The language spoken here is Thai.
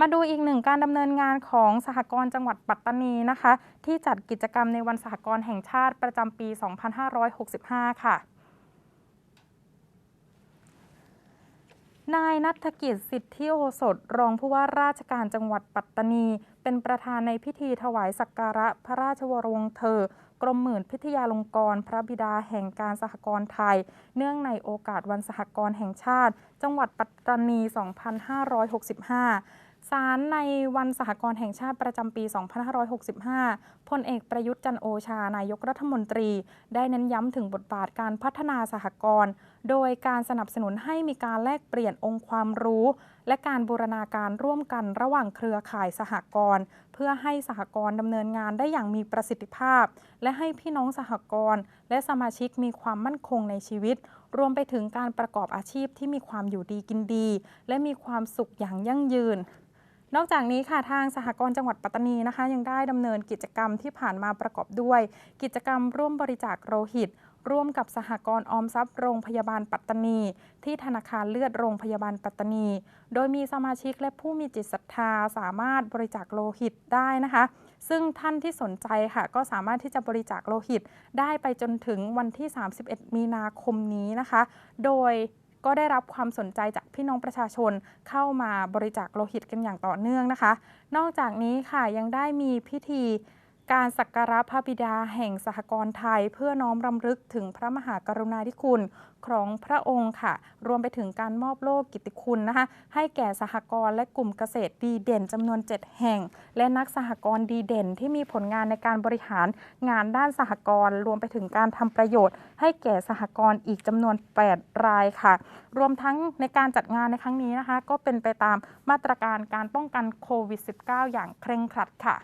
มาดูอีกหนึ่งการดำเนินงานของสหกรณ์จังหวัดปัตตานีนะคะ ที่จัดกิจกรรมในวันสหกรณ์แห่งชาติประจำปี 2565 ค่ะนายนัฐกิจสิทธิโอสถรองผู้ว่าราชการจังหวัดปัตตานี เป็นประธานในพิธีถวายสักการะพระราชวรวงศ์เธอกรมหมื่นพิทยาลงกร พระบิดาแห่งการสหกรณ์ไทย เนื่องในโอกาสวันสหกรณ์แห่งชาติ จังหวัดปัตตานี 2565 ศาลในวันสหกรณ์แห่งชาติประจำปี 2565 พลเอกประยุทธ์จันโอชานายกรัฐมนตรี ได้เน้นย้ำถึงบทบาทการพัฒนาสหกรณ์ โดยการสนับสนุนให้มีการแลกเปลี่ยนองค์ความรู้ และการบูรณาการร่วมกันระหว่างเครือข่ายสหกรณ์เพื่อให้สหกรณ์ดำเนินงานได้อย่างมีประสิทธิภาพ และให้พี่น้องสหกรณ์และสมาชิกมีความมั่นคงในชีวิต รวมไปถึงการประกอบอาชีพที่มีความอยู่ดีกินดี และมีความสุขอย่างยั่งยืน นอกจากนี้ค่ะทางสหกรณ์จังหวัดปัตตานีนะคะ ยังได้ดำเนินกิจกรรมที่ผ่านมาประกอบด้วย กิจกรรมร่วมบริจาคโลหิต ร่วมกับสหกรณ์ออมทรัพย์โรงพยาบาลปัตตานี ที่ธนาคารเลือดโรงพยาบาลปัตตานี โดยมีสมาชิกและผู้มีจิตศรัทธาสามารถบริจาคโลหิตได้นะคะซึ่งท่านที่สนใจค่ะก็สามารถที่จะบริจาคโลหิต ได้ไปจนถึงวันที่ 31 มีนาคมนี้นะคะ โดย ก็ได้รับความสนใจจากพี่น้องประชาชนเข้ามาบริจาคโลหิตกันอย่างต่อเนื่องนะคะ นอกจากนี้ค่ะยังได้มีพิธี การสักการะพระบิดาแห่งสหกรณ์ไทย เพื่อน้อมรำลึกถึงพระมหากรุณาธิคุณของพระองค์ค่ะ รวมไปถึงการมอบโล่กิตติคุณนะคะ ให้แก่สหกรณ์และกลุ่มเกษตรดีเด่นจำนวน 7 แห่ง และนักสหกรณ์ดีเด่นที่มีผลงานในการบริหารงานด้านสหกรณ์รวมไปถึงการทำประโยชน์ ให้แก่สหกรณ์อีกจำนวน 8 รายค่ะ รวมทั้งในการจัดงานในครั้งนี้นะคะ ก็เป็นไปตามมาตรการการป้องกันโควิด -19 อย่างเคร่งครัดค่ะ